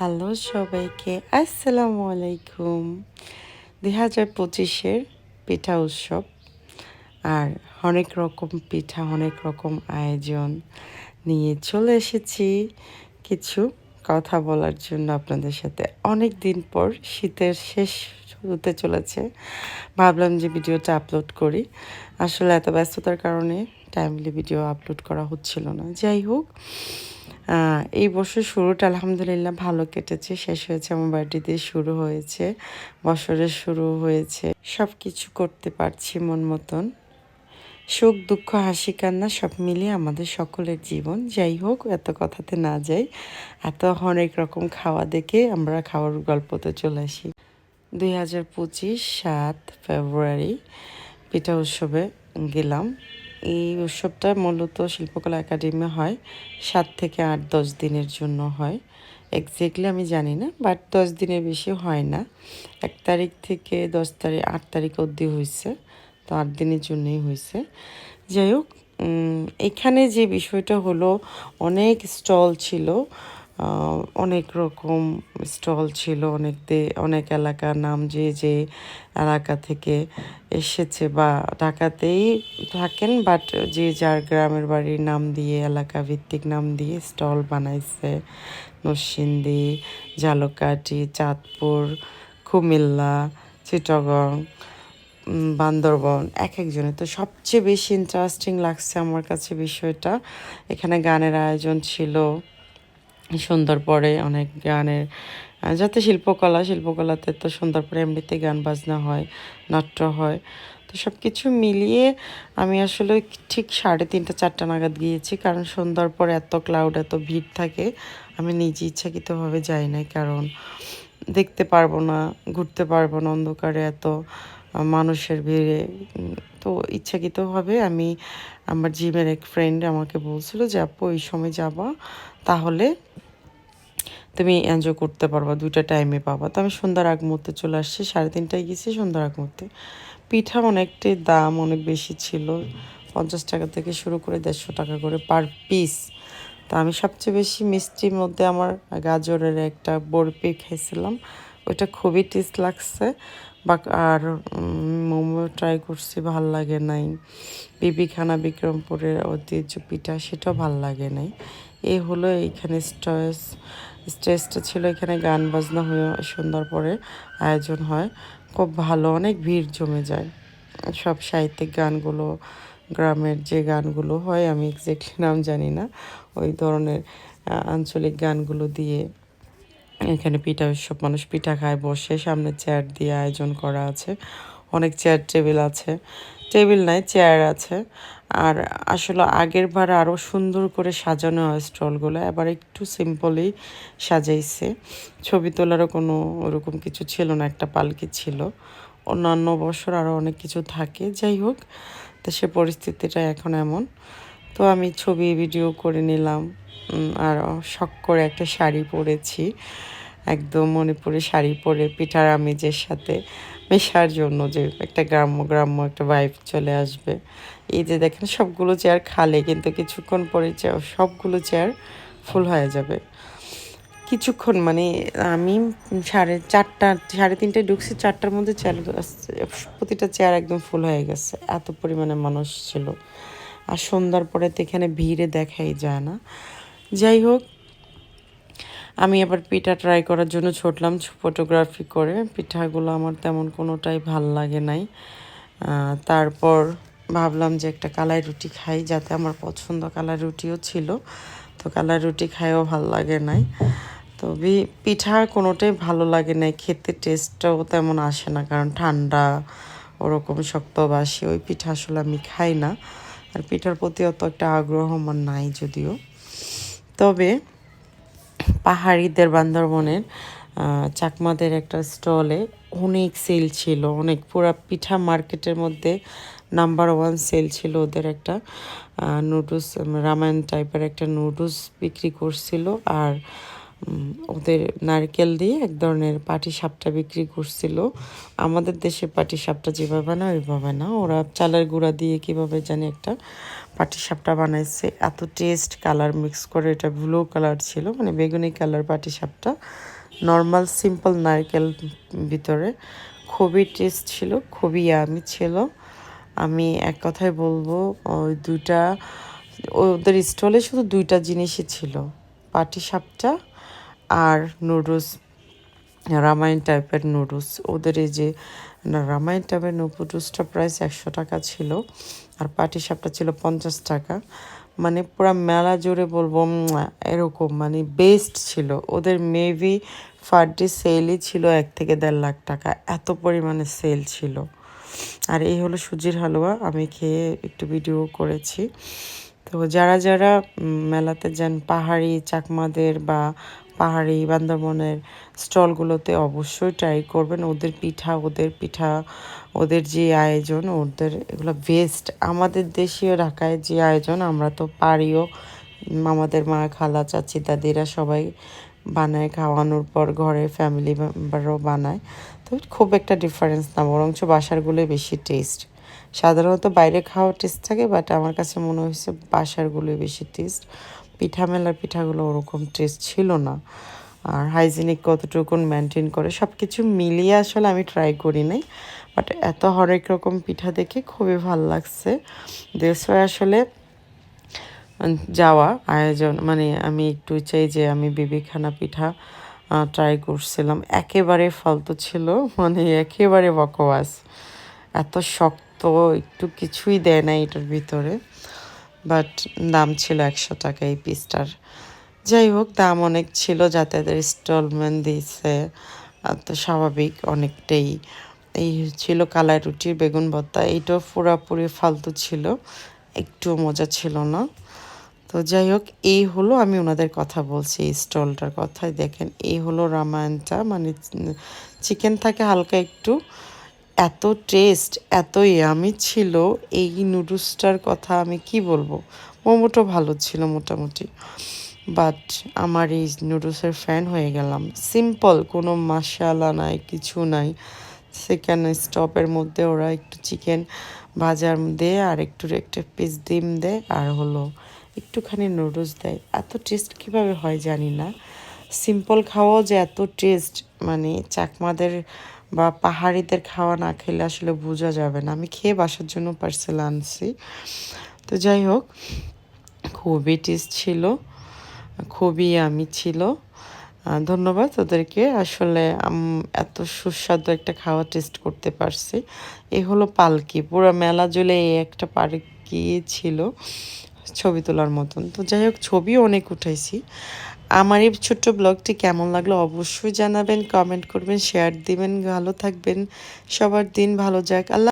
Hello সবাইকে, আসসালামু আলাইকুম। দুই হাজার পঁচিশের পিঠা উৎসব আর অনেক রকম পিঠা, অনেক রকম আয়োজন নিয়ে চলে এসেছি। কিছু কথা বলার জন্য আপনাদের সাথে অনেক দিন পর শীতের শেষ হতে চলেছে। ভাবলাম যে ভিডিওটা আপলোড করি। আসলে এত ব্যস্ততার কারণে টাইমলি ভিডিও আপলোড করা হচ্ছিল না। যাই হোক এই বছর শুরুটা আলহামদুলিল্লাহ ভালো কেটেছে। শেষ হয়েছে, আমার দিয়ে শুরু হয়েছে। বছরের শুরু হয়েছে। সব কিছু করতে পারছি মন মতন। সুখ, দুঃখ, হাসি, কান্না সব মিলিয়ে আমাদের সকলের জীবন। যাই হোক, এত কথাতে না যাই। এত অনেক রকম খাওয়া দেখে আমরা খাওয়ার গল্পতে চলে আসি। দুই হাজার পঁচিশ সাত ফেব্রুয়ারি পিঠা উৎসবে গেলাম। এই উৎসবটা মূলত শিল্পকলা একাডেমি হয়। সাত থেকে আট, দশ দিনের জন্য হয়। এক্স্যাক্টলি আমি জানি না বাট দশ দিনের বেশি হয় না। এক তারিখ থেকে দশ তারিখ, আট তারিখ অবধি হয়েছে তো আট দিনের জন্যই হয়েছে যাই হোক এখানে যে বিষয়টা হলো, অনেক স্টল ছিল। অনেক রকম স্টল ছিল অনেক অনেক এলাকার নাম যে যে এলাকা থেকে এসেছে বা ঢাকাতেই থাকেন বাট যে যার গ্রামের বাড়ির নাম দিয়ে এলাকা ভিত্তিক নাম দিয়ে স্টল বানাইছে। নরসিংদী ঝালকাঠি চাঁদপুর, কুমিল্লা, চিটাগং বান্দরবন এক একজনের তো সবচেয়ে বেশি ইন্টারেস্টিং লাগছে আমার কাছে বিষয়টা। এখানে গানের আয়োজন ছিল। সুন্দর পরে অনেক গানের যাতে শিল্পকলা, শিল্পকলাতে তো সুন্দর পরে এমনিতে গান বাজনা হয়, নাট্য হয়। তো সব কিছু মিলিয়ে আমি আসলে ঠিক সাড়ে তিনটা, চারটা নাগাদ গিয়েছি, কারণ সন্ধ্যার পর এত ক্লাউড এত ভিড় থাকে, আমি নিজে ইচ্ছাকৃতভাবে যাই নাই, কারণ দেখতে পারব না, ঘুরতে পারব না অন্ধকারে এত মানুষের ভিড়ে তো ইচ্ছাকৃতভাবে আমি আমার জিমের এক ফ্রেন্ড আমাকে বলছিল যে, আপু, এই সময় যাবা, তাহলে তুমি এনজয় করতে পারবা, দুইটা টাইমে পাবা। তো আমি সন্ধ্যার আগ মুহূর্তে চলে আসছি, সাড়ে তিনটায় গেছি সন্ধ্যার আগ মুহূর্তে। পিঠা অনেকটাই দাম অনেক বেশি ছিল, পঞ্চাশ টাকা থেকে শুরু করে দেড়শো টাকা করে পার পিস তো আমি সবচেয়ে বেশি মিষ্টির মধ্যে আমার গাজরের একটা বরফি খেয়েছিলাম ওইটা খুবই টেস্ট লাগছে। বা আর মোমো ট্রাই করছি, ভালো লাগে নাই। বিবিখানা বিক্রমপুরের ঐতিহ্য পিঠা, সেটাও ভালো লাগে নাই। এই হলো এইখানে স্টেজ স্টেজটা ছিল এখানে গান বাজনা হয়ে সুন্দর পরে আয়োজন হয়। খুব ভালো, অনেক ভিড় জমে যায়। সব সাহিত্যিক গানগুলো, গ্রামের যে গানগুলো হয়, আমি এক্স্যাক্টলি নাম জানি না। ওই ধরনের আঞ্চলিক গানগুলো দিয়ে এখানে পিঠা উৎসব মানুষ পিঠা খায়, বসে সামনে চেয়ার দিয়ে আয়োজন করা আছে। অনেক চেয়ার টেবিল আছে। টেবিল নাই চেয়ার আছে। আর আসলে আগের বার আরও সুন্দর করে সাজানো হয় স্টলগুলো এবার একটু সিম্পলি সাজাইছে। ছবি তোলারও কোনো ওরকম কিছু ছিল না, একটা পালকি ছিল। অন্যান্য বছর আরও অনেক কিছু থাকে, যাই হোক। তো সে পরিস্থিতিটা এখন এমন। তো আমি ছবি ভিডিও করে নিলাম। আর শখ করে একটা শাড়ি পরেছি। একদম মণিপুরি শাড়ি পরে পিঠার আমেজের সাথে মেশার জন্য যে একটা গ্রাম্য গ্রাম্য একটা ভাইব চলে আসবে। এই যে দেখেন, সবগুলো চেয়ার খালে, কিন্তু কিছুক্ষণ পরে সবগুলো চেয়ার ফুল হয়ে যাবে। কিছুক্ষণ মানে আমি সাড়ে চারটা, সাড়ে তিনটায় ঢুকছি, চারটার মধ্যে চেয়ার প্রতিটা চেয়ার একদম ফুল হয়ে গেছে, এত পরিমাণে মানুষ ছিল। আর সন্ধ্যার পরে তো এখানে ভিড়ে দেখাই যায় না। যাই হোক, আমি আবার পিঠা ট্রাই করার জন্য ছুটলাম ফটোগ্রাফি করে। পিঠাগুলো আমার তেমন কোনোটাই ভালো লাগে নাই। তারপর ভাবলাম যে একটা কালাই রুটি খাই, যাতে আমার পছন্দ কালাই রুটিও ছিল। তো কালাই রুটি খাইও ভালো লাগে নাই। তো পিঠা কোনোটাই ভালো লাগে নাই, খেতে টেস্টটাও তেমন আসে না, কারণ ঠান্ডা, ওরকম শক্ত বাসি, ওই পিঠা আসলে আমি খাই না। আর পিঠার প্রতি অত একটা আগ্রহ আমার নাই যদিও। তবে পাহাড়িদের বান্দরবনের চাকমাদের একটা স্টলে অনেক সেল ছিল, অনেক পুরা পিঠা মার্কেটের মধ্যে নাম্বার ওয়ান সেল ছিল ওদের একটা নুডলস রামায়ণ টাইপের একটা নুডলস বিক্রি করছিল আর ওদের নারকেল দিয়ে এক ধরনের পাটি সাপটা বিক্রি করছিল। আমাদের দেশে পাটি সাপটা যেভাবে না, ওইভাবে না। ওরা চালের গুঁড়া দিয়ে কীভাবে জানি একটা পাটি সাপটা বানাইছে। এত টেস্ট কালার মিক্স করে এটা ব্লু কালার ছিল মানে বেগুনি কালার পাটি সাপটা নর্মাল সিম্পল নারকেল ভিতরে খুবই টেস্ট ছিল, খুবই ইয়ামি ছিল। আমি এক কথায় বলব, ওই দুইটা, ওদের স্টলে শুধু দুইটা জিনিসই ছিল। পাটি সাপটা আর নুডলস রামায়ণ টাইপের নুডলস ওদের এই যে রামায়ণ টাইপের নুডলসটা প্রাইস একশো টাকা ছিল আর পাটি সাপটা ছিল পঞ্চাশ টাকা। মানে পুরো মেলা জুড়ে বলব এরকম মানে বেস্ট ছিল। ওদের মেবি ফার ডে সেলই ছিল এক থেকে দেড় লাখ টাকা। এত পরিমাণে সেল ছিল। আর এই হলো সুজির হালুয়া। আমি খেয়ে একটু ভিডিও করেছি। তো যারা যারা মেলাতে যান, পাহাড়ি চাকমাদের বা পাহাড়ি বান্দরবনের স্টলগুলোতে অবশ্যই ট্রাই করবেন। ওদের পিঠা ওদের পিঠা, ওদের যে আয়োজন, ওদের এগুলো বেস্ট আমাদের দেশীয় ঢাকায় যে আয়োজন, আমরা তো পারিও। আমাদের মা, খালা, চাচি, দাদিরা সবাই বানায়, খাওয়ানোর পর ঘরে ফ্যামিলি মেম্বারও বানায়। তো খুব একটা ডিফারেন্স না, বরঞ্চ বাসারগুলোই বেশি টেস্ট সাধারণত বাইরে খাওয়া টেস্ট থাকে বাট আমার কাছে মনে হয়েছে বাসারগুলোই বেশি টেস্ট পিঠা মেলার পিঠাগুলো ওরকম টেস্ট ছিল না। আর হাইজিনিক কতটুকুন মেনটেন করে সব কিছু মিলিয়ে আসলে আমি ট্রাই করি নাই। বাট এত হরেক রকম পিঠা দেখে খুবই ভালো লাগছে। দেশ আসলে যাওয়া, আয়োজন মানে আমি একটু চাই যে আমি বিবিখানা পিঠা ট্রাই করছিলাম। একেবারে ফালতু ছিল মানে একেবারে বকওয়াস এত শক্ত একটু কিছুই দেয় না এটার ভিতরে বাট দাম ছিল একশো টাকা এই পিসটার যাই হোক, দাম অনেক ছিল, যাতায়াতের ইনস্টলমেন্ট দিয়েছে তো স্বাভাবিক অনেকটাই। এই ছিল কালাই রুটির বেগুন ভর্তা, এইটাও পুরাপুরি ফালতু ছিল একটু মজা ছিল না। তো যাই হোক, এই হলো আমি ওনাদের কথা বলছি, এই স্টলটার কথাই দেখেন। এই হলো রামায়ণটা মানে চিকেন থাকে হালকা একটু এত টেস্ট এত ইয়ামি ছিল, এই নুডলসটার কথা আমি কি বলব? মোমোটা ভালো ছিল মোটামুটি। বাট আমার এই নুডলসের ফ্যান হয়ে গেলাম। সিম্পল কোনো মশালা নাই, কিছু নাই। সেকেন্ড স্টপের মধ্যে ওরা একটু চিকেন ভাজার দেয়, আর একটু একটা পিস ডিম দেয়, আর হলো একটুখানি নুডলস দেয়। এত টেস্ট কীভাবে হয় জানি না। সিম্পল খাওয়াও যে এত টেস্ট মানে চাকমাদের বা পাহাড়িদের খাওয়া না খেলে আসলে বোঝা যাবে না। আমি খেয়ে বাসার জন্য পার্সেল আনছি। তো যাই হোক, খুবই টেস্ট ছিল, খুবই আমি ছিল। ধন্যবাদ ওদেরকে আসলে এত সুস্বাদু একটা খাওয়া টেস্ট করতে পারছি। এই হলো পালকি, পুরো মেলা জুড়ে এই একটা পালকি ছিল ছবি তোলার মতন। তো যাই হোক ছবি অনেক উঠাইছি। আমার এই ছোট্ট ব্লগটি কেমন লাগল অবশ্যই জানাবেন কমেন্ট করবেন শেয়ার দিবেন, ভালো থাকবেন, সবার দিন ভালো যাক। আল্লাহ